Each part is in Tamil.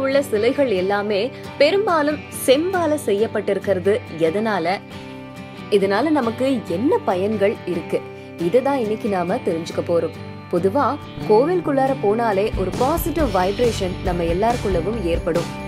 உள்ள சிலைகள் எல்லாமே பெரும்பாலும் செம்பால செய்யப்பட்டிருக்கிறது. எதனால? இதனால நமக்கு என்ன பயன்கள் இருக்கு? இதுதான் இன்னைக்கு நாம தெரிஞ்சுக்க போறோம். பொதுவா கோவிலுக்குள்ளார போனாலே ஒரு பாசிட்டிவ் வைப்ரேஷன் நம்ம எல்லாருக்குள்ளவும் ஏற்படும்.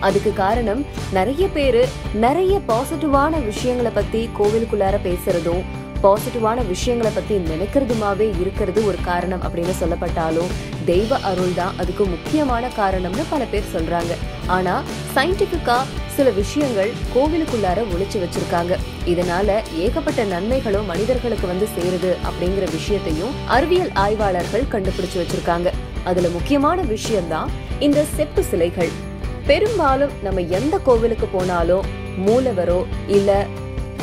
அதுக்கு காரணம் நிறைய பேரு நிறைய பாசிட்டிவான விஷயங்களை பத்தி கோவிலுக்குள்ளார பேசுறதும் பாசிட்டிவான விஷயங்களை பத்தி நினைக்கிறதுமாவே இருக்கிறது ஒரு காரணம் அப்படின்னு சொல்லப்பட்டாலும் தெய்வ அருள் தான் அதுக்கு முக்கியமான காரணம்னு பல பேர் சொல்றாங்க. ஆனா சயின்டிபிக்கா சில விஷயங்கள் கோவிலுக்குள்ளார ஒழிச்சு வச்சிருக்காங்க. இதனால ஏகப்பட்ட நன்மைகளும் மனிதர்களுக்கு வந்து சேருது அப்படிங்கிற விஷயத்தையும் அறிவியல் ஆய்வாளர்கள் கண்டுபிடிச்சு வச்சிருக்காங்க. அதுல முக்கியமான விஷயம்தான் இந்த செப்பு சிலைகள். பெரும்பாலும் நம்ம எந்த கோவிலுக்கு போனாலும் மூலவரோ இல்ல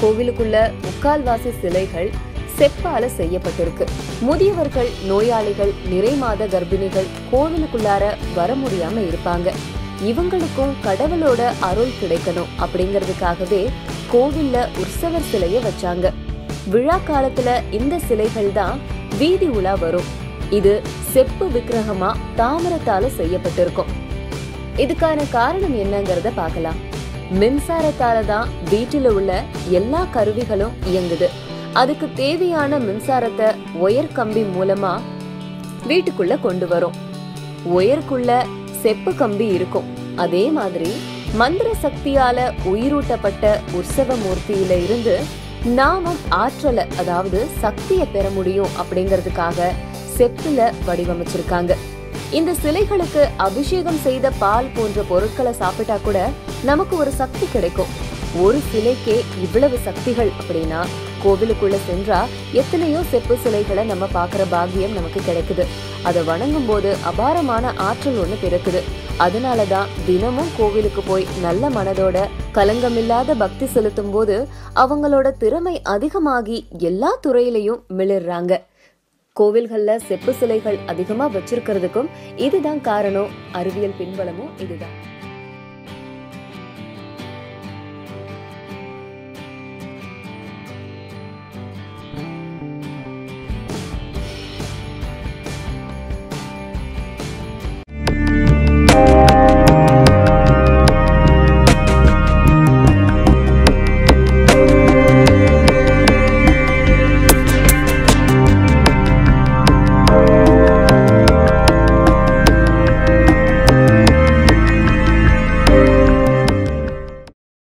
கோவிலுக்குள்ள முக்கால்வாசி சிலைகள் செப்பால செய்யப்பட்டிருக்கு. முதியவர்கள் நோயாளிகள் நிறைமாத கர்ப்பிணிகள் கோவிலுக்குள்ளார வர முடியாம இருப்பாங்க. இவங்களுக்கும் கடவுளோட அருள் கிடைக்கணும் அப்படிங்கறதுக்காகவே கோவில்ல உற்சவர் சிலைய வச்சாங்க. விழா காலத்துல இந்த சிலைகள் தான் வீதி உலா வரும். இது செப்பு விக்கிரகமா தாமிரத்தால செய்யப்பட்டிருக்கும். இதுக்கான காரணம் என்னங்கறத பார்க்கலாம். மின்சாரத்தால தான் வீட்டில் உள்ள எல்லா கருவிகளும் இயங்குது. அதுக்கு தேவையான மின்சாரத்தை ஒயர் கம்பி மூலமா வீட்டுக்குள்ள கொண்டு வரும். ஒயருக்குள்ள செப்பு கம்பி இருக்கும். அதே மாதிரி மந்திர சக்தியால உயிரூட்டப்பட்ட உற்சவ மூர்த்தியில இருந்து நாமும் ஆற்றலை அதாவது சக்தியை பெற முடியும் அப்படிங்கிறதுக்காக செப்புல வடிவமைச்சிருக்காங்க. இந்த சிலைகளுக்கு அபிஷேகம் செய்த பால் போன்ற பொருட்களை சாப்பிட்டா கூட நமக்கு ஒரு சக்தி கிடைக்கும். ஒரு சிலைக்கே இவ்வளவு சக்திகள் அப்படின்னா கோவிலுக்குள்ள சென்றா எத்தனையோ செப்பு சிலைகளை நம்ம பார்க்குற பாக்கியம் நமக்கு கிடைக்குது. அதை வணங்கும் போது அபாரமான ஆற்றல் ஒண்ணு பிறக்குது. அதனாலதான் தினமும் கோவிலுக்கு போய் நல்ல மனதோட கலங்கமில்லாத பக்தி செலுத்தும் போது அவங்களோட திறமை அதிகமாகி எல்லா துறையிலையும் மிளிர்றாங்க. கோவில்கள்ல செப்பு சிலைகள் அதிகமா வச்சிருக்கிறதுக்கும் இதுதான் காரணம். அறிவியல் பின்பலமும் இதுதான்.